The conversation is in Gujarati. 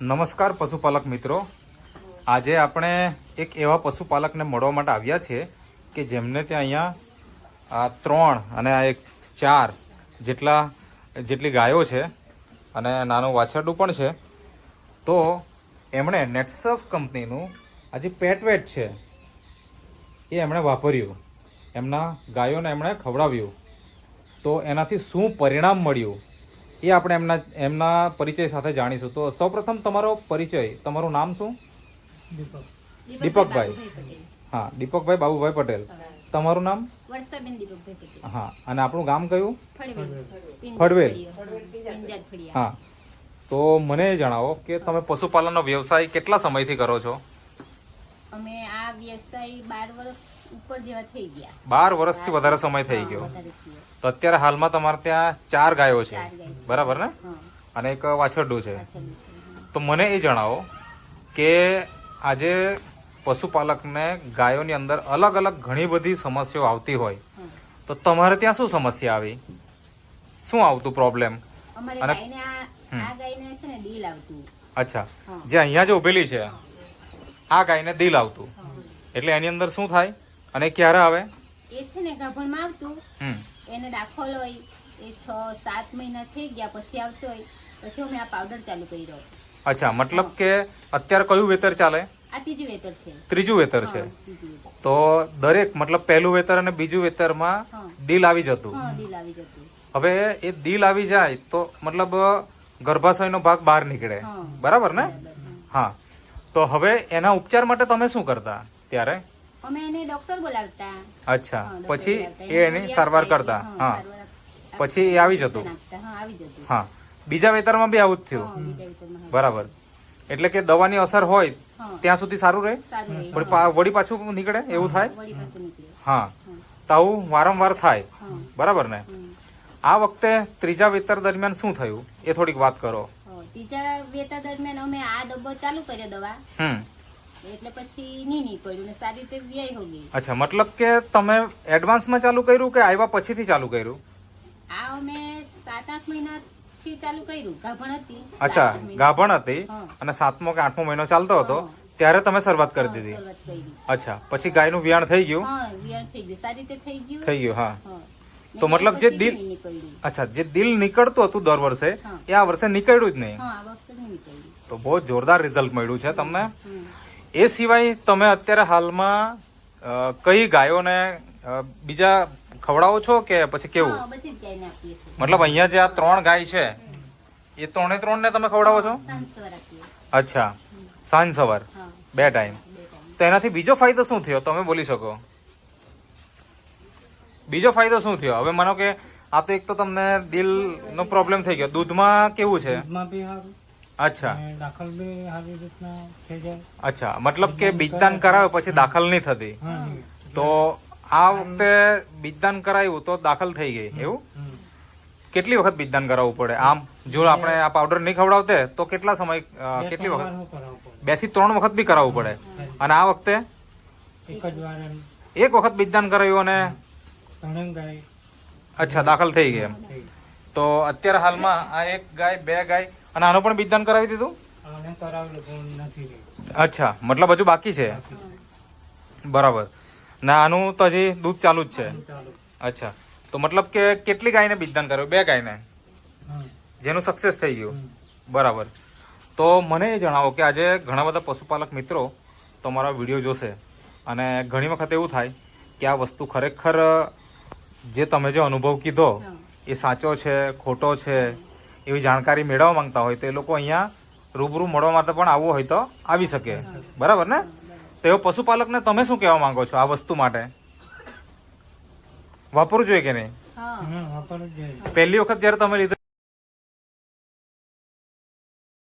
નમસ્કાર પશુપાલક મિત્રો. આજે આપણે એક એવા પશુપાલકને મળવા માટે આવ્યા છીએ કે જેમને ત્યાં અહીંયા આ ત્રણ અને આ એક ચાર જેટલા, જેટલી ગાયો છે અને નાનું વાછરડું પણ છે. તો એમણે નેટસફ કંપનીનું આ જે પેટવેટ છે એ એમણે વાપર્યું. એમના ગાયોને એમણે ખવડાવ્યું. તો એનાથી શું પરિણામ મળ્યું? એ આપણે એમના એમના પરિચય સાથે જાણીશું. તો સૌપ્રથમ તમારો પરિચય તમારું નામ શું? દીપકભાઈ. હા દીપકભાઈ બાબુભાઈ પટેલ. તમારું નામ? વર્ષાબેન દીપકભાઈ પટેલ. હા અને આપણું ગામ કયું? ફળવેલ. હા. તો મને એ જણાવો કે તમે પશુપાલનનો વ્યવસાય કેટલા સમયથી કરો છો? અમે આ વ્યવસાય બાર વર્ષ ઉપર જેવા થઈ ગયા. બાર વર્ષથી વધારે સમય થઈ ગયો. તો અત્યારે હાલમાં તમારે ત્યાં ચાર ગાયો છે. બરાબર ને? અને એક વાછરડું છે. તો મને એ જણાવો કે આજે પશુપાલકને ગાયોની અંદર અલગ અલગ ઘણી બધી સમસ્યાઓ આવતી હોય. તો તમારે ત્યાં શું સમસ્યા આવી? શું આવતું પ્રોબ્લેમ અને- અચ્છા. જે અહીંયા જે ઉભેલી છે આ ગાયને દિલ આવતું. એટલે એની અંદર શું થાય? અને ક્યારે આવે? એ છે ને ગાભણમાં આવતું. એને દાખલ હોય એ છ સાત મહિના થઈ ગયા પછી આવતો હોય પછી અમે આ પાવડર ચાલુ કર્યો. અચ્છા મતલબ કે અત્યારે કયું વેતર ચાલે? આ ત્રીજું વેતર છે. ત્રીજું વેતર. તો દરેક મતલબ પહેલું વેતર અને બીજું વેતરમાં દિલ આવી જતું. હા આવી જતું. હવે એ દિલ આવી જાય તો મતલબ ગર્ભાશયનો ભાગ બહાર નીકળે. બરાબર ને? હા. તો હવે એના ઉપચાર માટે તમે શું કરતા ત્યારે? અમે એને ડોક્ટર બોલાવતા. અચ્છા. પછી એ એની સારવાર કરતા. હા. પછી એ આવી જતું. હા બીજા વેતરમાં બી આવું જ થયું. બરાબર. એટલે કે દવાની અસર હોય ત્યાં સુધી સારું રહે? વળી પાછું નીકળે? એવું થાય. હા. તો આવું વારંવાર થાય. બરાબર ને? આ વખતે ત્રીજા વેતર દરમિયાન શું થયું? એ થોડીક વાત કરો. ત્રીજા વેતર દરમિયાન અમે આ ડબ્બો ચાલુ કર્યો દવા. હમ. એટલે પછી નહીં ની પડ્યું સારી રીતે વ્યય હો ગઈ. અચ્છા મતલબ કે તમે એડવાન્સમાં ચાલુ કર્યું કે આવ્યા પછીથી ચાલુ કર્યું? સાત આઠ મહિના થી ચાલુ કર્યું. ગાભણ હતી. અચ્છા. ગાભણ હતી અને સાતમો કે આઠમો મહિનો ચાલતો હતો ત્યારે તમે શરૂઆત કરી દીધી. અચ્છા પછી ગાયનું વિયાણ થઈ ગયું? વિયાણ થઈ ગયું. સારી રીતે થઈ ગયું. થઈ ગયું હા. તો મતલબ જે દિલ- અચ્છા જે દિલ નીકળતું હતું દર વર્ષે એ આ વર્ષે નીકળ્યું જ નહીં. તો બહુ જોરદાર રિઝલ્ટ મળ્યું છે તમને. એ સિવાય તમે અત્યારે હાલમાં કઈ ગાયોને બીજા ખવડાવો છો કે પછી કેવું? મતલબ અહીંયા જે આ ત્રણ ગાય છે એ ત્રણે ત્રણ ને તમે ખવડાવો છો? અચ્છા સાંજ સવાર. બે ટાઈમ. તો એનાથી બીજો ફાયદો શું થયો? તમે બોલી શકો. બીજો ફાયદો શું થયો? હવે માનો કે આ તો એક તો તમને દિલ નો પ્રોબ્લેમ થઈ ગયો. દૂધમાં કેવું છે? દૂધમાં બી સારું. અચ્છા. અને દાખલ બી સારી રીતના થઈ જાય. અચ્છા મતલબ કે બીજદાન કરાવે પછી દાખલ નહીં થતી. તો આ વખતે બીજદાન કરાવ્યું તો દાખલ થઈ ગઈ એવું? કેટલી વખત બીજદાન કરાવવું પડે? આમ જો આપણે આ પાવડર નહીં ખવડાવતે તો કેટલા સમય કેટલી વખત. બેથી ત્રણ વખત બી કરાવવું પડે. અને આ વખતે? એક વખત બીજદાન કરાવ્યું અને? અચ્છા દાખલ થઈ ગઈ એમ. તો અત્યારે હાલમાં આ એક ગાય બે ગાય અને આનું પણ બીજદાન કરાવી દીધું. અચ્છા મતલબ હજુ બાકી છે. બરાબર. ના આનું તો હજી દૂધ ચાલુ જ છે. અચ્છા. તો મતલબ કે કેટલી ગાયને બીજદાન કર્યું? બે ગાયને. જેનું સક્સેસ થઈ ગયું. બરાબર. તો મને એ જણાવો કે આજે ઘણા બધા પશુપાલક મિત્રો તમારા વીડિયો જોશે. અને ઘણી વખત એવું થાય કે આ વસ્તુ ખરેખર જે તમે જે અનુભવ કીધો એ સાચો છે ખોટો છે એવી જાણકારી મેળવવા માંગતા હોય તો એ લોકો અહીંયા રૂબરૂ મળવા માટે પણ આવવું હોય તો આવી શકે. બરાબર ને? તો એવો પશુપાલકને તમે શું કહેવા માંગો છો આ વસ્તુ માટે? વાપરવું જોઈએ કે નહીં? હા. હા વાપરવું જ જોઈએ. પહેલી વખત જ્યારે તમે લીધું